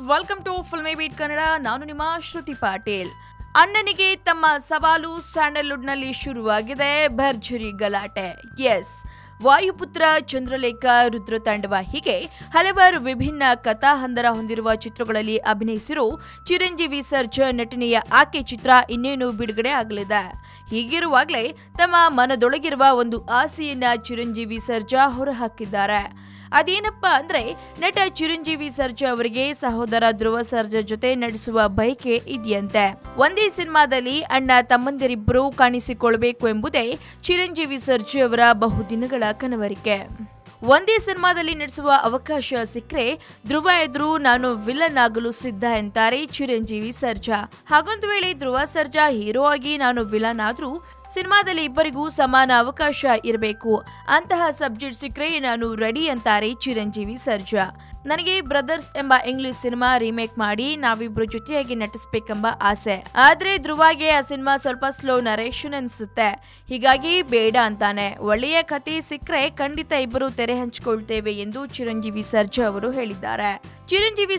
Welcome to Filmibeat Kannada. ನಾನು ನಿಮ್ಮ ಶ್ರುತಿ ಪಾಟೀಲ್. ಅಣ್ಣನಿಗೆ ತಮ್ಮ ಸವಾಲು ಸ್ಯಾಂಡಲ್ವುಡ್ನಲ್ಲಿ ಶುರುವಾಗಿದೆ. ಭರ್ಜರಿ ಗಲಾಟೆ. ಎಸ್. ವಾಯುಪುತ್ರ ಚಂದ್ರಲೇಖ, ರುದ್ರ ತಾಂಡವ ಹೀಗೆ ಹಲವಾರು ವಿಭಿನ್ನ ಕಥಾಹಂದರ ಹೊಂದಿರುವ ಚಿತ್ರಗಳಲ್ಲಿ ಅಭಿನಯಿಸಿರೋ ಚಿರಂಜೀವಿ ಸರ್ಜಾ ನಟನೆಯ ಆಕೆ ಚಿತ್ರ ಇನ್ನೇನು ಬಿಡುಗಡೆ ಆಗಲಿದೆ? ಹೀಗಿರುವಾಗಲೇ ತಮ್ಮ ಮನದೊಳಗಿರುವ ಒಂದು ಆಸೆಯನ್ನ ಚಿರಂಜೀವಿ ಸರ್ಜಾ ಹೊರಹಾಕಿದ್ದಾರೆ. ಅದೇನಪ್ಪ ಅಂದ್ರೆ ನಟ ಚಿರಂಜೀವಿ ಸರ್ಜಾ ಅವರಿಗೆ ಸಹೋದರ ಧ್ರುವ ಸರ್ಜಾ ಜೊತೆ ನಡೆಸುವ ಬಯಕೆ ಇದೆಯಂತೆ. ಒಂದೇ ಸಿನಿಮಾದಲ್ಲಿ ಅಣ್ಣ ತಮ್ಮಂದಿರಿಬ್ಬರು ಕಾಣಿಸಿಕೊಳ್ಬೇಕು ಎಂಬುದೇ ಚಿರಂಜೀವಿ ಸರ್ಜಾ ಅವರ ಬಹುದಿನಗಳ ಕನವರಿಕೆ. ಒಂದೇ ಸಿನಿಮಾದಲ್ಲಿ ನಡೆಸುವ ಅವಕಾಶ ಸಿಕ್ಕರೆ ಧ್ರುವ ಎದುರು ನಾನು ವಿಲನ್ ಆಗಲು ಸಿದ್ಧ ಎಂತಾರೆ ಚಿರಂಜೀವಿ ಸರ್ಜಾ. ಹಾಗೊಂದು ವೇಳೆ ಧ್ರುವ ಸರ್ಜಾ ಹೀರೋ ಆಗಿ ನಾನು ವಿಲನ್ ಆದ್ರೂ ಸಿನಿಮಾದಲ್ಲಿ ಇಬ್ಬರಿಗೂ ಸಮಾನ ಅವಕಾಶ ಇರಬೇಕು. ಅಂತಹ ಸಬ್ಜೆಕ್ಟ್ ಸಿಕ್ಕರೆ ನಾನು ರೆಡಿ ಅಂತಾರೆ ಚಿರಂಜೀವಿ ಸರ್ಜಾ. ನನಗೆ ಬ್ರದರ್ಸ್ ಎಂಬ ಇಂಗ್ಲಿಷ್ ಸಿನಿಮಾ ರೀಮೇಕ್ ಮಾಡಿ ನಾವಿಬ್ರು ಜೊತೆಯಾಗಿ ನಟಿಸ್ಬೇಕೆಂಬ ಆಸೆ. ಆದ್ರೆ ಧ್ರುವಾಗೆ ಆ ಸಿನಿಮಾ ಸ್ವಲ್ಪ ಸ್ಲೋ ನರೇಷನ್ ಅನ್ಸುತ್ತೆ. ಹೀಗಾಗಿ ಬೇಡ ಅಂತಾನೆ. ಒಳ್ಳೆಯ ಕತೆ ಸಿಕ್ಕರೆ ಖಂಡಿತ ಇಬ್ಬರು ತೆರೆ ಹಂಚಿಕೊಳ್ತೇವೆ ಎಂದು ಚಿರಂಜೀವಿ ಸರ್ಜಾ ಅವರು ಹೇಳಿದ್ದಾರೆ. ಚಿರಂಜೀವಿ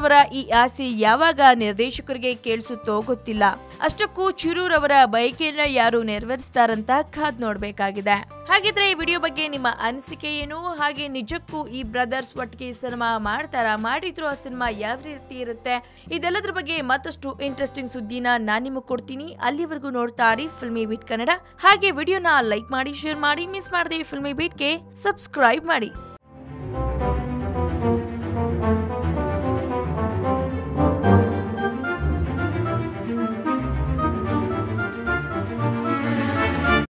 ಅವರ ಈ ಆಸೆ ಯಾವಾಗ ನಿರ್ದೇಶಕರಿಗೆ ಕೇಳಿಸುತ್ತೋ ಗೊತ್ತಿಲ್ಲ. ಅಷ್ಟಕ್ಕೂ ಚಿರೂರವರ ಬಯಕೆಯನ್ನ ಯಾರು ನೆರವೇರಿಸ್ತಾರಂತ ಕಾದ್ ನೋಡ್ಬೇಕಾಗಿದೆ. ಹಾಗಿದ್ರೆ ಈ ವಿಡಿಯೋ ಬಗ್ಗೆ ನಿಮ್ಮ ಅನಿಸಿಕೆ ಏನು? ಹಾಗೆ ನಿಜಕ್ಕೂ ಈ ಬ್ರದರ್ಸ್ ಒಟ್ಟಿಗೆ ಸಿನಿಮಾ ಮಾಡ್ತಾರಾ? ಮಾಡಿದ್ರು ಆ ಸಿನಿಮಾ ಯಾವ ರೀತಿ ಇರುತ್ತೆ? ಇದೆಲ್ಲದ್ರ ಬಗ್ಗೆ ಮತ್ತಷ್ಟು ಇಂಟ್ರೆಸ್ಟಿಂಗ್ ಸುದ್ದಿನ ನಾನು ನಿಮಗೆ ಕೊಡ್ತೀನಿ. ಅಲ್ಲಿವರೆಗೂ ನೋಡ್ತಾರಿ ಫಿಲ್ಮಿ ಬೀಟ್ ಕನ್ನಡ ಹಾಗೆ ವಿಡಿಯೋನ ಲೈಕ್ ಮಾಡಿ ಶೇರ್ ಮಾಡಿ ಮಿಸ್ ಮಾಡದೆ ಫಿಲ್ಮಿ ಬೀಟ್ಗೆ ಸಬ್ಸ್ಕ್ರೈಬ್ ಮಾಡಿ.